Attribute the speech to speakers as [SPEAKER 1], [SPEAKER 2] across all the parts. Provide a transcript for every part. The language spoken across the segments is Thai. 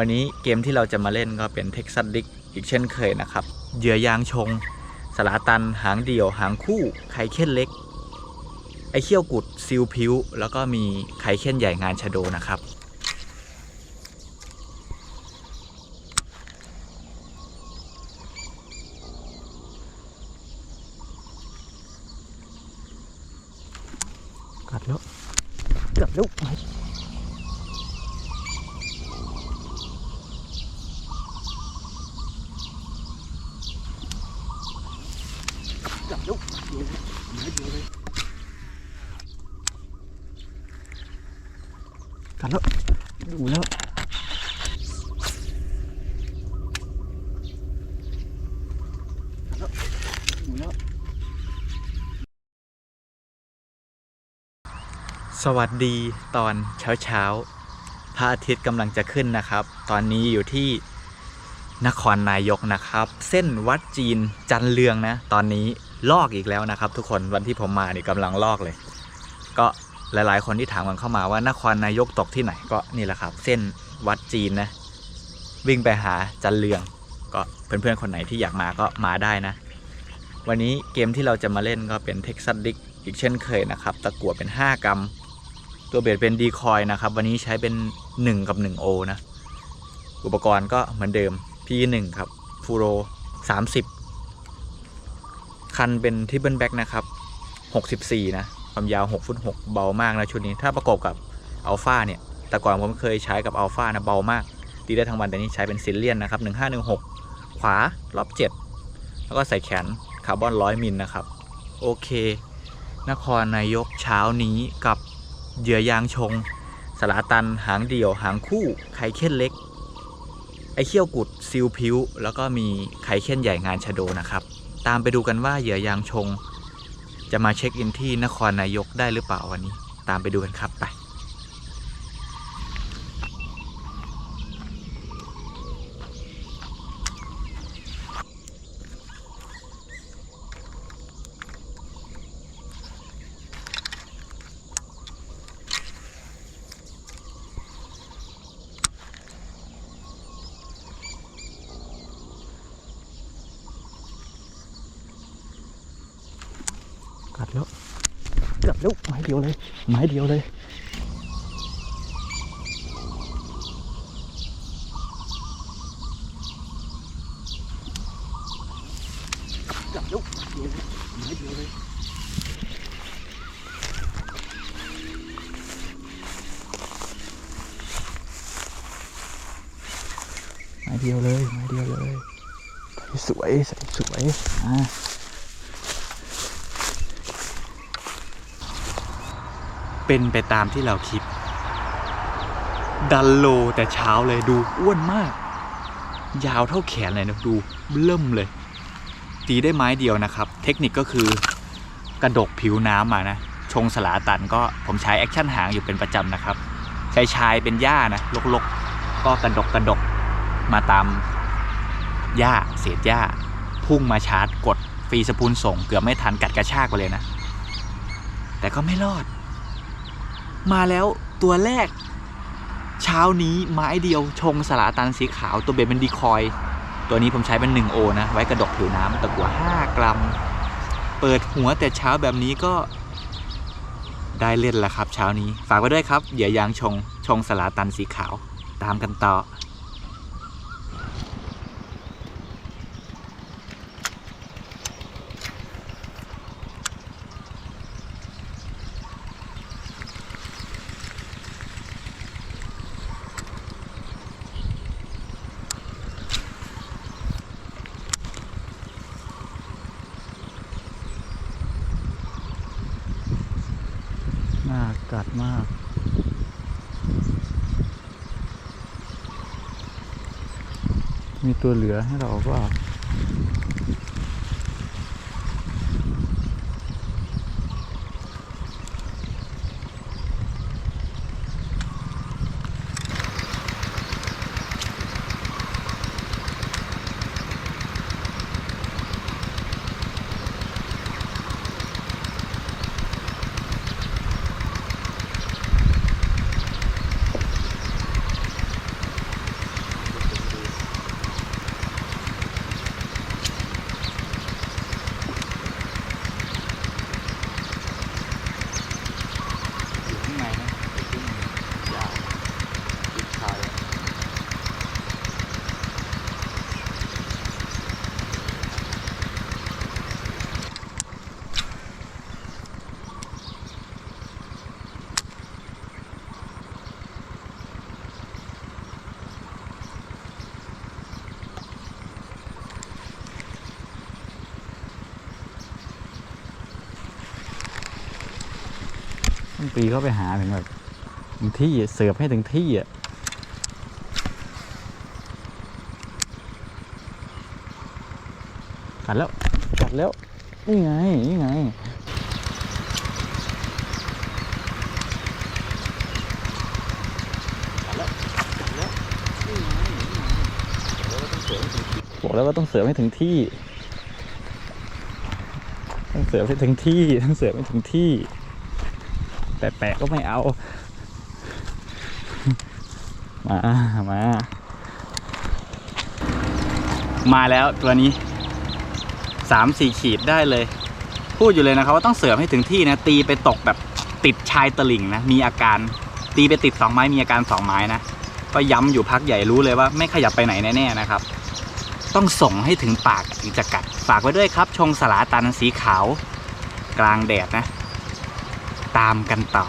[SPEAKER 1] วันนี้เกมที่เราจะมาเล่นก็เป็นเท็กซัสดิกอีกเช่นเคยนะครับ เหยื่อยางชง สลาตัน หางเดี่ยว หางคู่ ไข่เค้นเล็ก ไอเขี้ยวกุดซิลพิว แล้วก็มีไข่เค้นใหญ่งานชะโดนะครับ กัดแล้วกัดแล้วกัดแล้วเดียวเลยเดียวเลยกัดแล้วดูแล้วกัดแล้วดูแล้ว สวัสดีตอนเช้าเช้าพระอาทิตย์กำลังจะขึ้นนะครับ ตอนนี้อยู่ที่นครนายกนะครับ เส้นวัดจีนจันเรืองนะ ตอนนี้ลอกอีกแล้วนะครับ ทุกคนวันที่ผมมานี่กำลังลอกเลย ก็หลาย ๆ คนที่ถามกันเข้ามาว่านครนายกตกที่ไหนก็นี่แหละครับ เส้นวัดจีนนะ วิ่งไปหาจันเรือง ก็เพื่อนๆคนไหนที่อยากมาก็มาได้นะ วันนี้เกมที่เราจะมาเล่นก็เป็นเท็กซัสดิกอีกเช่นเคยนะครับ ตะกั่วเป็น 5 กรัม ตัวเบสเป็นดีคอยนะครับ วันนี้ใช้เป็น 1 กับ1โอนะ อุปกรณ์ก็เหมือนเดิม P1 ครับฟูโร30 คันเป็นทิ p เบิลแบ็กนะครับ 64 นะ ความยาว 6 ฟุต 6 เบามากนะ ชุดนี้ถ้าประกอบกับอัลฟาเนี่ย แต่ก่อนผมเคยใช้กับอัลฟานะ เบามาก ตีได้ทั้งวันแต่นี้ใช้เป็นซิลเลียนนะครับ 1516 ขวารอบ 7 แล้วก็ใส่แขนคาร์บอน 100 มิลนะครับ โอเค นครนายกเช้านี้กับ เหยื่อยางชง สลาตัน หางเดี่ยว หางคู่ ไข่เค้นเล็ก ไอเขี้ยวกุดซิลพิวแล้วก็มีไข่เค้นใหญ่งานชะโดนะครับ ตามไปดูกันว่าเหยื่อยางชง จะมาเช็คอินที่นครนายกได้หรือเปล่าวันนี้ ตามไปดูกันครับไป กัดแล้วกัดแล้วไม้ เดียวเลย ไม้เดียวเลยกัดแล้วไม้เดียวเลยไม้เดียวเลยไม้เดียวเลยไม้เดียวเลยใส่สวยใส่สวยอ่า เป็นไปตามที่เราคิด ดันโลแต่เช้าเลยดูอ้วนมาก ยาวเท่าแขนเลยนะดูเริ่มเลย ตีได้ไม้เดียวนะครับ เทคนิคก็คือกระดกผิวน้ำมานะ ชงสลาตันก็ผมใช้แอคชั่นหางอยู่เป็นประจำนะครับ ใช้ชายเป็นหญ้านะลกๆ ก็กระดกกระดกมาตามหญ้าเศษหญ้า พุ่งมาชาร์จกดฟรีสปูลส่งเกือบไม่ทันกัดกระชากไปเลยนะ แต่ก็ไม่รอด มาแล้วตัวแรก เช้านี้ไม้เดียวชงสลาตันสีขาวตัวเบสเป็นดีคอย ตัวนี้ผมใช้เป็น 1 โอนะ ไว้กระดกผิวน้ำตะกัว5 กรัม เปิดหัวแต่เช้าแบบนี้ก็ได้เล่นแล้วครับ เช้านี้ ฝากไว้ด้วยครับเหยื่อยางชงชงสลาตันสีขาว ตามกันต่อ น่ากัดมาก มีตัวเหลือให้เราก็ ปีเข้าไปหาถึงแบบถึงที่เสิร์ฟให้ถึงที่อะกัดแล้วกัดแล้ว นี่ไง นี่ไง บอกแล้วว่าต้องเสิร์ฟให้ถึงที่ ต้องเสิร์ฟให้ถึงที่ ต้องเสิร์ฟให้ถึงที่ แปะก็ไม่เอา มา มา มาแล้วตัวนี้สามสี่ขีดได้เลย พูดอยู่เลยนะครับว่าต้องเสร์ฟให้ถึงที่นะ ตีไปตกแบบติดชายตลิ่งนะ มีอาการตีไปติดสองไม้มีอาการสองไม้นะ ก็ย้ำอยู่พักใหญ่รู้เลยว่าไม่ขยับไปไหนแน่ๆนะครับ ต้องส่งให้ถึงปากถึงจะกัด ฝากไว้ด้วยครับ ชงสลาตันสีขาว กลางแดดนะ ตามกันต่อ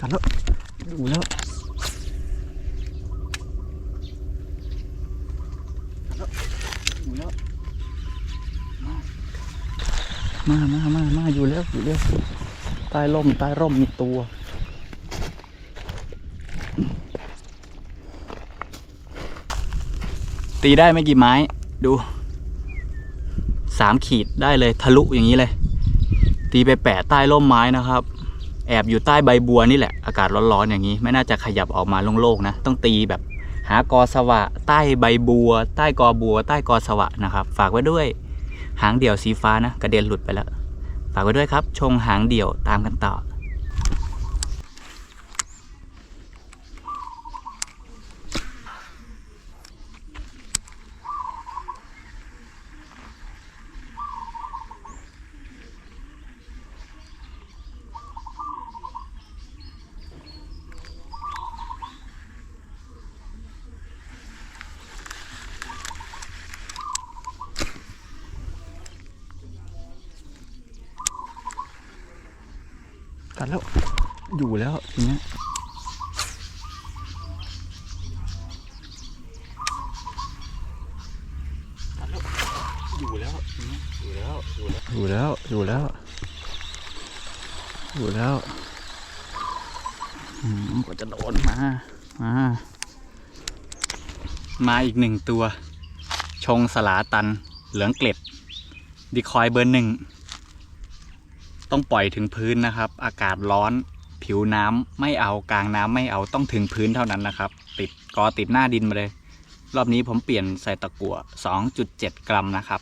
[SPEAKER 1] กันแล้วดูแล้วดูแล้วมามามามาอยู่แล้วอยู่แล้วใต้ร่มใต้ร่มมีตัวตีได้ไม่กี่ไม้ ดูสามขีดได้เลยทะลุอย่างนี้เลย ตีไปแปะใต้ร่มไม้นะครับ แอบอยู่ใต้ใบบัวนี่แหละ อากาศร้อนๆอย่างนี้ ไม่น่าจะขยับออกมาโล่งๆนะ ต้องตีแบบหากอสวะ ใต้ใบบัว ใต้กอบัว ใต้กอสวะนะครับ ฝากไว้ด้วย หางเดี่ยวสีฟ้านะ กระเด็นหลุดไปแล้ว ฝากไว้ด้วยครับ ชงหางเดี่ยวตามกันต่อ กัดแล้วอยู่แล้วทีเนี้ยกัดแล้วอยู่แล้วทีนี้อยู่แล้วอยู่แล้วอยู่แล้วอยู่แล้วกว่าจะโดนมา มา มาอีกหนึ่งตัว ชงสลาตัน เหลืองเกล็ด ดีคอยเบอร์หนึ่ง ต้องปล่อยถึงพื้นนะครับ อากาศร้อนผิวน้ำไม่เอากลางน้ำไม่เอาต้องถึงพื้นเท่านั้นนะครับ ติดกอติดหน้าดินมาเลย รอบนี้ผมเปลี่ยนใส่ตะกั่ว2.7 กรัมนะครับ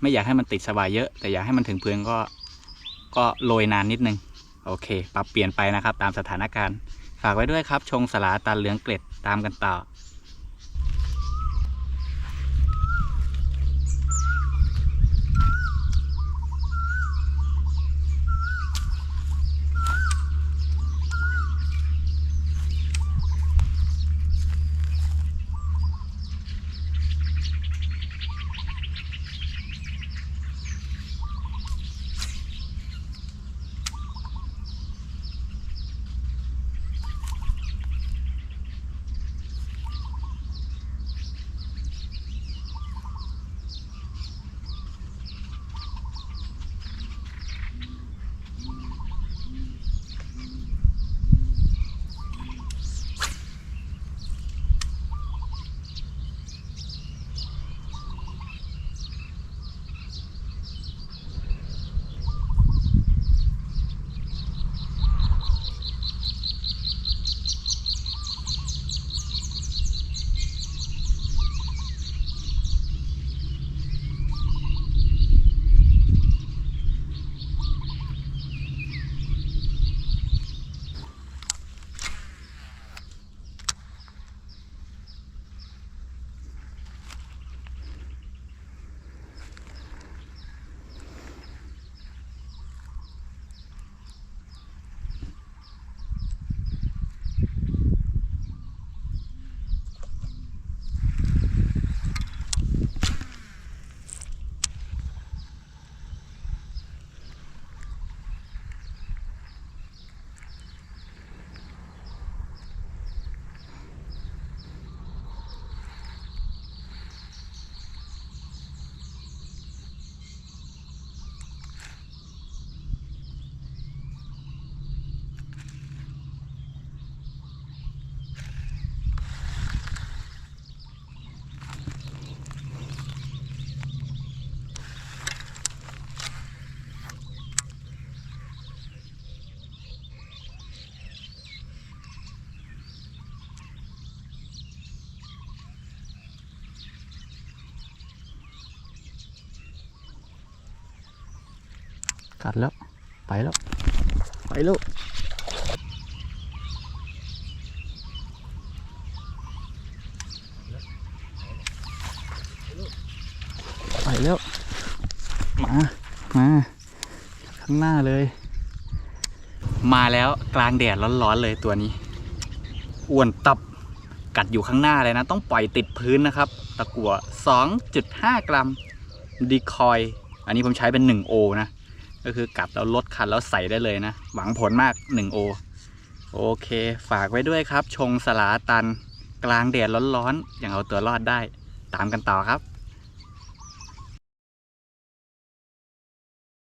[SPEAKER 1] ไม่อยากให้มันติดสบายเยอะ แต่อยากให้มันถึงพื้นก็ก็โรยนานนิดนึง โอเค ปรับเปลี่ยนไปนะครับ ตามสถานการณ์ ฝากไว้ด้วยครับ ชงสลาตันเหลืองเกล็ดตามกันต่อ กัดแล้ว ไปแล้ว ไปแล้วไปแล้ว มา มาข้างหน้าเลย มาแล้วกลางแดดร้อนๆเลยตัวนี้อ้วนตับกัดอยู่ข้างหน้าเลยนะ ต้องปล่อยติดพื้นนะครับ ตะกั่ว2.5 กรัมดีคอย อันนี้ผมใช้เป็น 1 โอนะ ก็คือกับแล้วลดคันแล้วใส่ได้เลยนะ หวังผลมาก 1 โอ โอเค ฝากไว้ด้วยครับ ชงสลาตัน กลางแดดร้อนๆ อย่างเอาตัวรอดได้ ตามกันต่อครับ